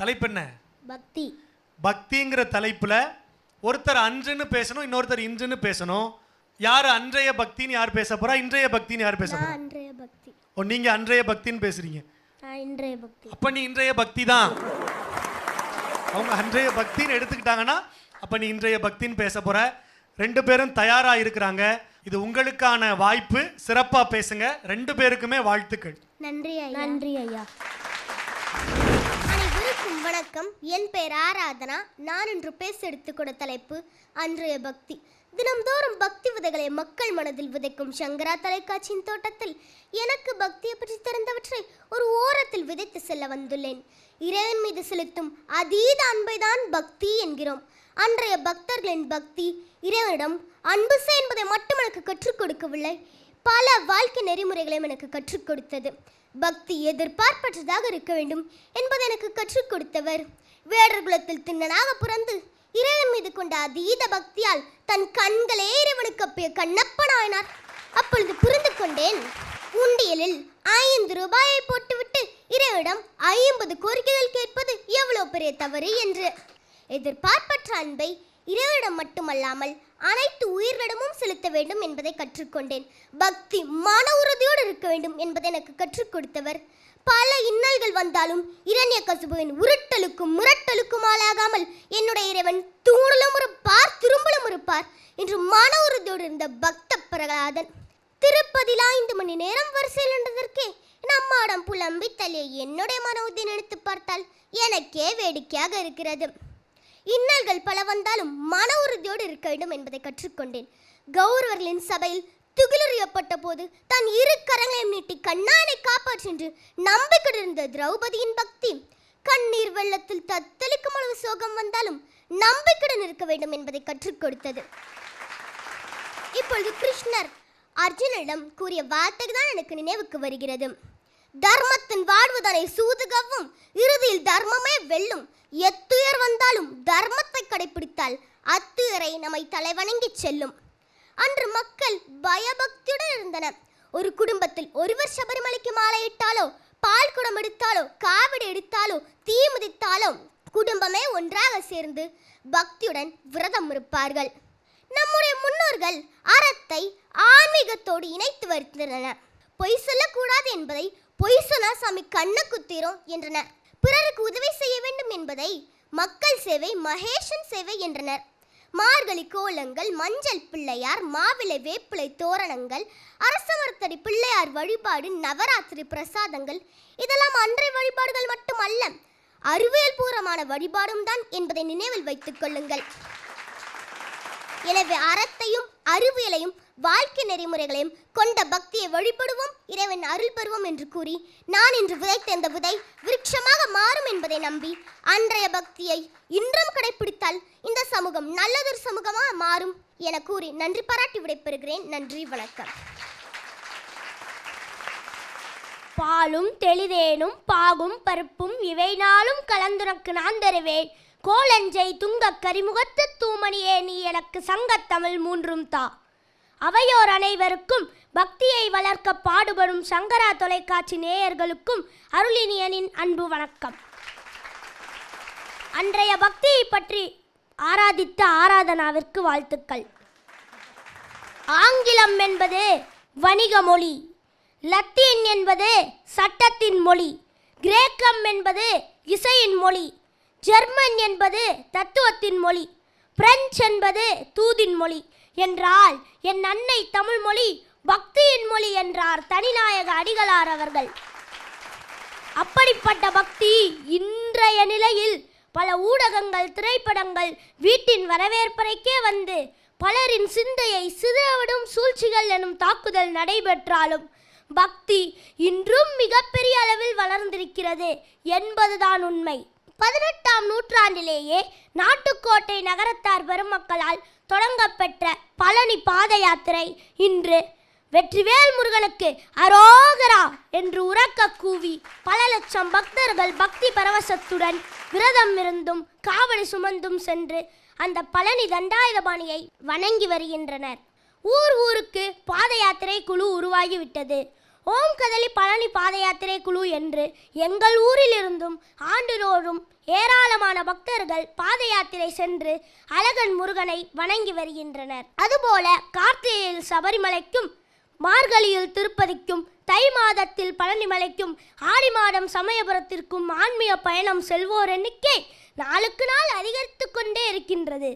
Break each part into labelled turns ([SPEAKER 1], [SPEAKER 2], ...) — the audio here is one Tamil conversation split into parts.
[SPEAKER 1] தலைப்பு என்ன பக்தி பக்திங்கிற தலைப்பில் ஒருத்தர் அன்றுன்னு பேசணும் இன்னொருத்தர் இன்றுன்னு பேசணும் யார் அன்றைய பக்தின்னு யார் பேச போறா இன்றைய பக்தின்னு யார் பேச போறா
[SPEAKER 2] அன்றைய பக்தி
[SPEAKER 1] ஓ நீங்க அன்றைய பக்தின்னு பேசுறீங்க
[SPEAKER 2] இன்றைய பக்தி
[SPEAKER 1] அப்ப நீ இன்றைய பக்தி தான் அவங்க அன்றைய பக்தின்னு எடுத்துக்கிட்டாங்கன்னா அப்ப நீ இன்றைய பக்தின்னு பேச போற ரெண்டு பேரும் தயாரா இருக்கிறாங்க இது உங்களுக்கான வாய்ப்பு சிறப்பா பேசுங்க ரெண்டு பேருக்குமே வாழ்த்துக்கள்
[SPEAKER 2] நன்றி
[SPEAKER 3] நன்றி ஐயா வணக்கம் என் பெயர் ஆராதனா நான் இன்று பேச கொண்ட தலைப்பு அன்றைய பக்தி தினம்தோறும் பக்தி விதைகளை மக்கள் மனதில் விதைக்கும் சங்கரா தொலைக்காட்சியின் தோட்டத்தில் எனக்கு பக்தியை பற்றி தெரிந்தவற்றை ஒரு ஓரத்தில் விதைத்து செல்ல வந்துள்ளேன் இறைவன் மீது செலுத்தும் அதீத அன்பைதான் பக்தி என்கிறோம் அன்றைய பக்தர்களின் பக்தி இறைவனிடம் அன்பு என்பதை மட்டும் எனக்கு கற்றுக் கொடுக்கவில்லை பல வாழ்க்கை நெறிமுறைகளையும் எனக்கு கற்றுக் கொடுத்தது பக்தி எதிர்பார்ப்பற்றதாக இருக்க வேண்டும் என்பது எனக்கு கற்றுக் கொடுத்தவர் வேடர் குலத்தில் திண்ணனாக பிறந்து இறைவன் மீது கொண்ட அதீத பக்தியால் தன் கண்களே இறைவனுக்கு அப்பிய கண்ணப்பனாயினார் அப்பொழுது புரிந்து கொண்டேன் உண்டியலில் ஐந்து ரூபாயை போட்டுவிட்டு இறைவிடம் ஐம்பது கோரிக்கைகள் கேட்பது எவ்வளவு பெரிய தவறு என்று எதிர்பார்ப்பற்ற அன்பை இறைவிடம் மட்டுமல்லாமல் அனைத்து உயிர்களிடமும் செலுத்த வேண்டும் என்பதை கற்றுக்கொண்டேன் பக்தி மன உறுதியோடு இருக்க வேண்டும் என்பதை எனக்கு கற்றுக் கொடுத்தவர் பல இன்னல்கள் வந்தாலும் இரண்ய கசுபுவின் உருட்டலுக்கும் முரட்டலுக்கும் ஆளாகாமல் என்னுடைய இறைவன் தூணலும் இருப்பார் திரும்பலும் இருப்பார் என்று மன உறுதியோடு இருந்த பக்த பிரகலாதன் திருப்பதியில் ஐந்து மணி நேரம் வரிசையில் நின்றதற்கே நம்மாடம் புலம்பி தலையை என்னுடைய மன உறுதி நினைத்து பார்த்தால் எனக்கே வேடிக்கையாக இருக்கிறது இன்னல்கள் பல வந்தாலும் மன உறுதியோடு இருக்க வேண்டும் என்பதை கற்றுக்கொண்டேன் கௌரவர்களின் சபையில் துகிலுறியப்பட்ட போது தன் இரு கரங்களையும் நீட்டி கண்ணானை காப்பாற்றென்று நம்பிக்கொண்டிருந்த திரௌபதியின் பக்தி கண்ணீர் வெள்ளத்தில் தத்தளிக்கும் அளவு சோகம் வந்தாலும் நம்பிக்கையுடன் இருக்க வேண்டும் என்பதை கற்றுக் கொடுத்தது இப்பொழுது கிருஷ்ணர் அர்ஜுனிடம் கூறிய வார்த்தை தான் எனக்கு நினைவுக்கு வருகிறது தர்மத்தின் வாழ்வுதனை சூதுகவும் இறுதியில் தர்மமே வெல்லும் எத்துயர் வந்தாலும் தர்மத்தை கடைபிடித்தால் அத்துயரை நம்மை தலைவணங்கி செல்லும் அன்று மக்கள் பயபக்தியுடன் இருந்தனர் ஒரு குடும்பத்தில் ஒருவர் சபரிமலைக்கு மாலையிட்டாலோ பால் குடம் எடுத்தாலோ காவிடி எடுத்தாலோ தீ முதித்தாலோ குடும்பமே ஒன்றாக சேர்ந்து பக்தியுடன் விரதம் இருப்பார்கள் நம்முடைய முன்னோர்கள் அறத்தை ஆன்மீகத்தோடு இணைத்து வருத்தனர் பொய் சொல்லக்கூடாது என்பதை பொய் சொன்னா சாமி கண்ணை குத்திரும் என்றனர் பிறருக்கு உதவி செய்ய வேண்டும் என்பதை மக்கள் சேவை மகேஷன் சேவை என்றனர் மார்கழி கோலங்கள் மஞ்சள் பிள்ளையார் மாவிளை வேப்பிலை தோரணங்கள் அரசமர்த்தடி பிள்ளையார் வழிபாடு நவராத்திரி பிரசாதங்கள் இதெல்லாம் அன்றைய வழிபாடுகள் மட்டுமல்ல அறிவியல் பூர்வமான வழிபாடும் தான் என்பதை நினைவில் வைத்துக் கொள்ளுங்கள் எனவே அறத்தையும் அறிவியலையும் வாழ்க்கை நெறிமுறைகளையும் கொண்ட பக்தியை வழிபடுவோம் இறைவன் அருள் பெறுவோம் என்று கூறி நான் இன்று விதைத்த இந்த விதை விருட்சமாக மாறும் என்பதை நம்பி அன்றைய பக்தியை இன்றும் கடைபிடித்தால் இந்த சமூகம் நல்லதொரு சமூகமாக மாறும் என கூறி நன்றி பாராட்டி விடைபெறுகிறேன் நன்றி வணக்கம் பாலும் தெளிதேனும் பாகும் பருப்பும் இவை நாளும் கலந்துரக்கு நான் தருவேன் கோலஞ்சை துங்கக் கரிமுகத்து தூமணியே நீ எனக்கு சங்கத்தமிழ் மூன்றும் தா அவையோர் அனைவருக்கும் பக்தியை வளர்க்க பாடுபடும் சங்கரா தொலைக்காட்சி நேயர்களுக்கும் அருளினியனின் அன்பு வணக்கம் அன்றைய பக்தியை பற்றி ஆராதித்த ஆராதனாவிற்கு வாழ்த்துக்கள் ஆங்கிலம் என்பது வணிக மொழி லத்தீன் என்பது சட்டத்தின் மொழி கிரேக்கம் என்பது இசையின் மொழி ஜெர்மன் என்பது தத்துவத்தின் மொழி பிரெஞ்சு என்பது தூதின் மொழி என்றால் என் அன்னை தமிழ் மொழி பக்தியின் மொழி என்றார் தனிநாயக அடிகளார் அவர்கள் அப்படிப்பட்ட பக்தி இன்றைய நிலையில் பல ஊடகங்கள் திரைப்படங்கள் வீட்டின் வரவேற்பறைக்கே வந்து பலரின் சிந்தையை சிதறவிடும் சூழ்ச்சிகள் எனும் தாக்குதல் நடைபெற்றாலும் பக்தி இன்றும் மிகப்பெரிய அளவில் வளர்ந்திருக்கிறது என்பதுதான் உண்மை பதினெட்டாம் நூற்றாண்டிலேயே நாட்டுக்கோட்டை நகரத்தார் பெருமக்களால் தொடங்கப்பெற்ற பழனி பாத யாத்திரை இன்று வெற்றிவேல் முருகனுக்கு அரோகரா என்று உறக்க கூவி பல லட்சம் பக்தர்கள் பக்தி பரவசத்துடன் விரதம் இருந்தும் காவடி சுமந்தும் சென்று அந்த பழனி தண்டாயுதபாணியை வணங்கி வருகின்றனர் ஊர் ஊருக்கு பாத யாத்திரை குழு உருவாகிவிட்டது ஓம் கதலி பழனி பாத யாத்திரை குழு என்று எங்கள் ஊரிலிருந்தும் ஆண்டுதோறும் ஏராளமான பக்தர்கள் பாத யாத்திரை சென்று அழகன் முருகனை வணங்கி வருகின்றனர் அதுபோல கார்த்திகையில் சபரிமலைக்கும் மார்கழியில் திருப்பதிக்கும் தை மாதத்தில் பழனிமலைக்கும் ஆடி மாதம் சமயபுரத்திற்கும் ஆன்மீக பயணம் செல்வோர் எண்ணிக்கை நாளுக்கு நாள் அதிகரித்து கொண்டே இருக்கின்றது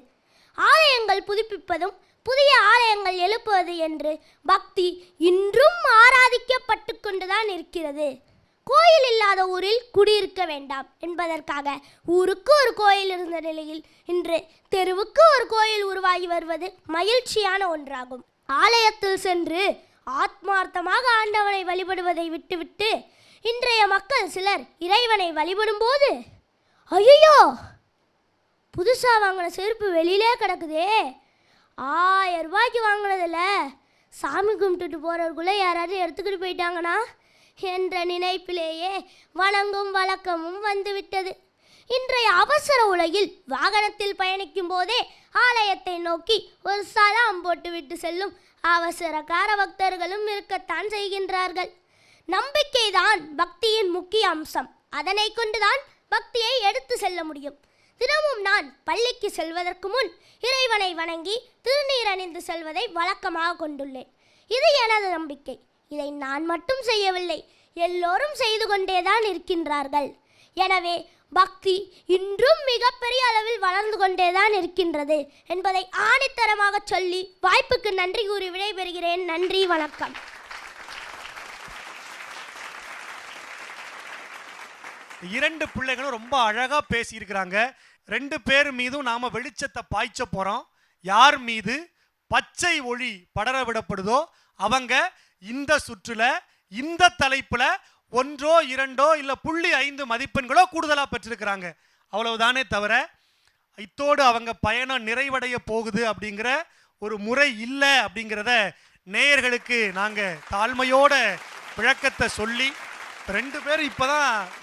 [SPEAKER 3] ஆலயங்கள் புதுப்பிப்பதும் புதிய ஆலயங்கள் எழுப்புவது என்று பக்தி இன்றும் ஆராதிக்கப்பட்டு கொண்டுதான் இருக்கிறது கோயில் இல்லாத ஊரில் குடியிருக்க வேண்டாம் என்பதற்காக ஊருக்கு ஒரு கோயில் இருந்த நிலையில் இன்று தெருவுக்கு ஒரு கோயில் உருவாகி வருவது மகிழ்ச்சியான ஒன்றாகும் ஆலயத்தில் சென்று ஆத்மார்த்தமாக ஆண்டவனை வழிபடுவதை விட்டுவிட்டு இன்றைய மக்கள் சிலர் இறைவனை வழிபடும் போது ஐயோ புதுசாக வாங்கின செருப்பு வெளியிலே கிடக்குதே ஆயிரம் ரூபாய்க்கு வாங்கினதில்ல சாமி கும்பிட்டுட்டு போகிறவர்குள்ளே யாராவது எடுத்துக்கிட்டு போயிட்டாங்கன்னா என்ற நினைப்பிலேயே வணங்கும் வழக்கமும் வந்துவிட்டது இன்றைய அவசர உலகில் வாகனத்தில் பயணிக்கும் போதே ஆலயத்தை நோக்கி ஒரு சலாம் போட்டுவிட்டு செல்லும் அவசரக்கார பக்தர்களும் இருக்கத்தான் செய்கின்றார்கள் நம்பிக்கைதான் பக்தியின் முக்கிய அம்சம் அதனை கொண்டுதான் பக்தியை எடுத்து செல்ல முடியும் தினமும் நான் பள்ளிக்கு செல்வதற்கு முன் இறைவனை வணங்கி திருநீர் அணிந்து செல்வதை வழக்கமாக கொண்டுள்ளேன் இது எனது நம்பிக்கை இதை நான் மட்டும் செய்யவில்லை எல்லோரும் செய்து கொண்டேதான் இருக்கின்றார்கள் எனவே பக்தி இன்றும் மிகப்பெரிய அளவில் வளர்ந்து கொண்டேதான் இருக்கின்றது என்பதை ஆணித்தரமாக சொல்லி வாய்ப்புக்கு நன்றி கூறி விடைபெறுகிறேன் நன்றி வணக்கம்
[SPEAKER 1] இரண்டு பிள்ளைகளும் ரொம்ப அழகாக பேசியிருக்கிறாங்க ரெண்டு பேர் மீதும் நாம் வெளிச்சத்தை பாய்ச்ச போகிறோம் யார் மீது பச்சை ஒளி படர விடப்படுதோ அவங்க இந்த சுற்றுல இந்த தலைப்பில் ஒன்றோ இரண்டோ இல்லை புள்ளி ஐந்து மதிப்பெண்களோ கூடுதலாக பெற்றிருக்கிறாங்க அவ்வளவுதானே தவிர இத்தோடு அவங்க பயணம் நிறைவடைய போகுது அப்படிங்கிற ஒரு முறை இல்லை அப்படிங்கிறத நேயர்களுக்கு நாங்கள் தாழ்மையோட விளக்கத்தை சொல்லி ரெண்டு பேரும்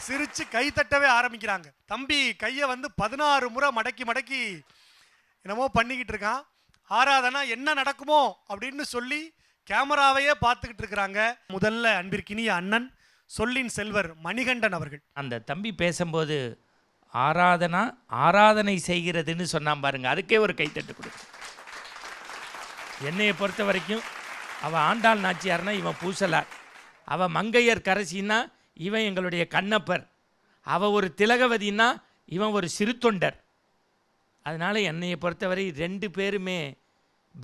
[SPEAKER 1] சிரிச்சு சிரித்து தட்டவே ஆரம்பிக்கிறாங்க தம்பி கையை வந்து பதினாறு முறை மடக்கி மடக்கி என்னமோ பண்ணிக்கிட்டு இருக்கான் ஆராதனா என்ன நடக்குமோ அப்படின்னு சொல்லி கேமராவையே பார்த்துக்கிட்டு இருக்கிறாங்க முதல்ல அன்பிற்கினிய அண்ணன் சொல்லின் செல்வர் மணிகண்டன் அவர்கள்
[SPEAKER 4] அந்த தம்பி பேசும்போது ஆராதனா ஆராதனை செய்கிறதுன்னு சொன்னான் பாருங்க அதுக்கே ஒரு கைத்தட்டு கொடுக்கு என்னையை பொறுத்த வரைக்கும் அவன் ஆண்டாள் நாச்சியார்னா இவன் பூசலார் அவள் மங்கையர் கரசின்னா இவன் எங்களுடைய கண்ணப்பர் அவள் ஒரு திலகவதின்னா இவன் ஒரு சிறுத்தொண்டர் அதனால் என்னையை பொறுத்தவரை ரெண்டு பேருமே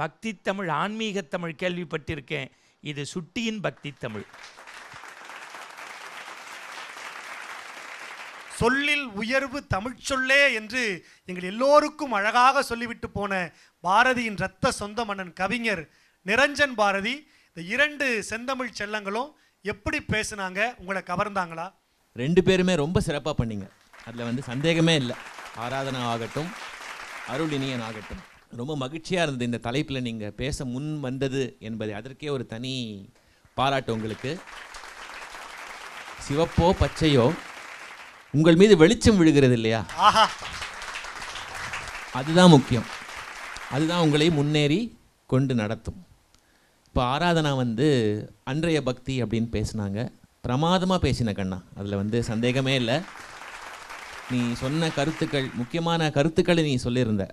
[SPEAKER 4] பக்தி தமிழ் ஆன்மீக தமிழ் கேள்விப்பட்டிருக்கேன் இது சுட்டியின் பக்தி தமிழ்
[SPEAKER 1] சொல்லில் உயர்வு தமிழ்ச்சொல்லே என்று எங்கள் எல்லோருக்கும் அழகாக சொல்லிவிட்டு போன பாரதியின் இரத்த சொந்த மன்னன் கவிஞர் நிரஞ்சன் பாரதி இந்த இரண்டு செந்தமிழ் செல்லங்களும் எப்படி பேசுனாங்க உங்களை கவர்ந்தாங்களா
[SPEAKER 4] ரெண்டு பேருமே ரொம்ப சிறப்பாக பண்ணீங்க அதில் வந்து சந்தேகமே இல்லை ஆராதனா ஆகட்டும் அருளினியன் ஆகட்டும் ரொம்ப மகிழ்ச்சியாக இருந்தது இந்த தலைப்பில் நீங்கள் பேச முன் வந்தது என்பதை அதற்கே ஒரு தனி பாராட்டு உங்களுக்கு சிவப்போ பச்சையோ உங்கள் மீது வெளிச்சம் விழுகிறது இல்லையா அதுதான் முக்கியம் அதுதான் உங்களை முன்னேறி கொண்டு நடத்தும் இப்போ ஆராதனா வந்து அன்றைய பக்தி அப்படின்னு பேசினாங்க பிரமாதமாக பேசின கண்ணா அதில் வந்து சந்தேகமே இல்லை நீ சொன்ன கருத்துக்கள் முக்கியமான கருத்துக்களை நீ சொல்லியிருந்த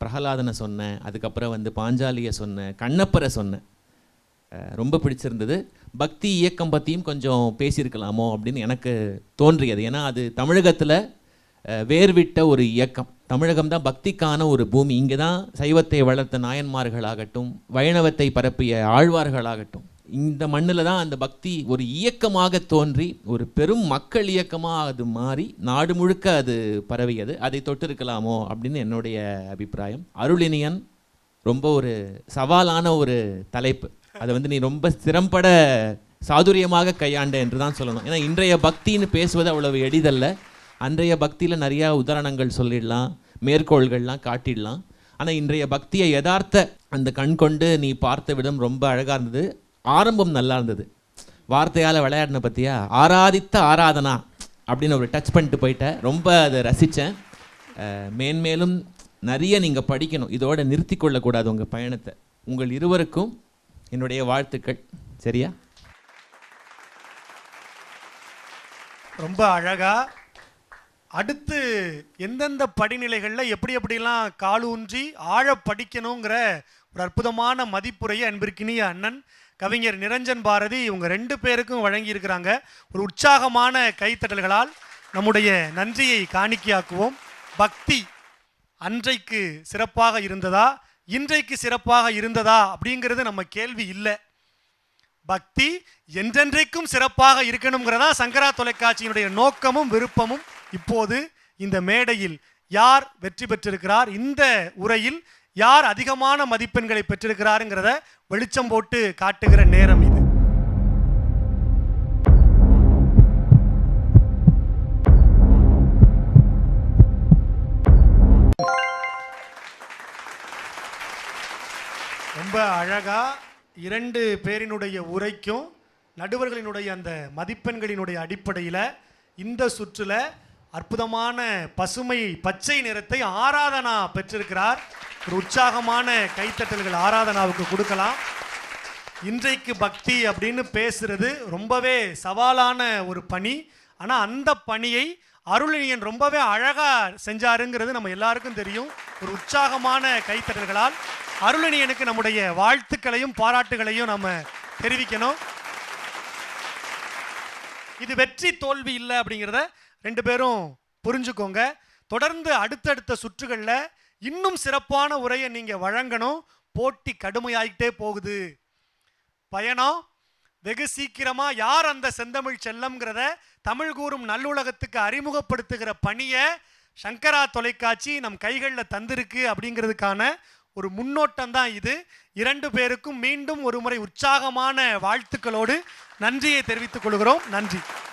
[SPEAKER 4] பிரகலாதனை சொன்ன அதுக்கப்புறம் வந்து பாஞ்சாலியை சொன்ன கண்ணப்பரை சொன்ன ரொம்ப பிடிச்சிருந்தது பக்தி இயக்கம் பற்றியும் கொஞ்சம் பேசியிருக்கலாமோ அப்படின்னு எனக்கு தோன்றியது ஏன்னா அது தமிழகத்தில் வேர்விட்ட ஒரு இயக்கம் தமிழகம் தான் பக்திக்கான ஒரு பூமி இங்கே தான் சைவத்தை வளர்த்த நாயன்மார்களாகட்டும் வைணவத்தை பரப்பிய ஆழ்வார்களாகட்டும் இந்த மண்ணில் தான் அந்த பக்தி ஒரு இயக்கமாக தோன்றி ஒரு பெரும் மக்கள் இயக்கமாக அது மாறி நாடு முழுக்க அது பரவியது அதை தொட்டிருக்கலாமோ அப்படின்னு என்னுடைய அபிப்பிராயம் அருளினியன் ரொம்ப ஒரு சவாலான ஒரு தலைப்பு அதை வந்து நீ ரொம்ப சிரம்பட சாதுரியமாக கையாண்ட என்று தான் சொல்லணும் ஏன்னா இன்றைய பக்தின்னு பேசுவது அவ்வளவு எளிதல்ல அன்றைய பக்தியில் நிறையா உதாரணங்கள் சொல்லிடலாம் மேற்கோள்கள்லாம் காட்டிடலாம் ஆனால் இன்றைய பக்தியை யதார்த்த அந்த கண் கொண்டு நீ பார்த்த விடம் ரொம்ப அழகாக இருந்தது ஆரம்பம் நல்லா இருந்தது வார்த்தையால் விளையாடின பற்றியா ஆராதித்த ஆராதனா அப்படின்னு ஒரு டச் பண்ணிட்டு போயிட்டேன் ரொம்ப அதை ரசித்தேன் மேன்மேலும் நிறைய நீங்கள் படிக்கணும் இதோடு நிறுத்தி கொள்ளக்கூடாது உங்கள் பயணத்தை உங்கள் இருவருக்கும் என்னுடைய வாழ்த்துக்கள் சரியா
[SPEAKER 1] ரொம்ப அழகாக அடுத்து எந்தெந்த படிநிலைகளில் எப்படி எப்படிலாம் காலூன்றி ஆழ படிக்கணுங்கிற ஒரு அற்புதமான மதிப்புரையை அன்பிற்கினிய அண்ணன் கவிஞர் நிரஞ்சன் பாரதி இவங்க ரெண்டு பேருக்கும் வழங்கியிருக்கிறாங்க ஒரு உற்சாகமான கைத்தட்டல்களால் நம்முடைய நன்றியை காணிக்கையாக்குவோம் பக்தி அன்றைக்கு சிறப்பாக இருந்ததா இன்றைக்கு சிறப்பாக இருந்ததா அப்படிங்கிறது நம்ம கேள்வி இல்லை பக்தி என்றென்றைக்கும் சிறப்பாக இருக்கணுங்கிறதா சங்கரா தொலைக்காட்சியினுடைய நோக்கமும் விருப்பமும் இப்போது இந்த மேடையில் யார் வெற்றி பெற்றிருக்கிறார் இந்த உரையில் யார் அதிகமான மதிப்பெண்களை பெற்றிருக்கிறாருங்கிறத வெளிச்சம் போட்டு காட்டுகிற நேரம் இது ரொம்ப அழகா இரண்டு பேரினுடைய உரைக்கும் நடுவர்களினுடைய அந்த மதிப்பெண்களினுடைய அடிப்படையில் இந்த சுற்றுல அற்புதமான பசுமை பச்சை நிறத்தை ஆராதனா பெற்றிருக்கிறார் ஒரு உற்சாகமான கைத்தட்டல்கள் ஆராதனாவுக்கு கொடுக்கலாம் இன்றைக்கு பக்தி அப்படின்னு பேசுறது ரொம்பவே சவாலான ஒரு பணி ஆனால் அந்த பணியை அருளினியன் ரொம்பவே அழகாக செஞ்சாருங்கிறது நம்ம எல்லாருக்கும் தெரியும் ஒரு உற்சாகமான கைத்தட்டல்களால் அருளினியனுக்கு நம்முடைய வாழ்த்துக்களையும் பாராட்டுகளையும் நம்ம தெரிவிக்கணும் இது வெற்றி தோல்வி இல்லை அப்படிங்கிறத ரெண்டு பேரும் புரிஞ்சுக்கோங்க தொடர்ந்து அடுத்தடுத்த சுற்றுகளில் இன்னும் சிறப்பான உரையை நீங்கள் வழங்கணும் போட்டி கடுமையாகிட்டே போகுது பயணம் வெகு சீக்கிரமாக யார் அந்த செந்தமிழ் செல்லம்ங்கிறத தமிழ் கூறும் நல்லுலகத்துக்கு அறிமுகப்படுத்துகிற பணியை சங்கரா தொலைக்காட்சி நம் கைகளில் தந்திருக்கு அப்படிங்கிறதுக்கான ஒரு முன்னோட்டம் தான் இது இரண்டு பேருக்கும் மீண்டும் ஒரு முறை உற்சாகமான வாழ்த்துக்களோடு நன்றியை தெரிவித்துக் கொள்கிறோம் நன்றி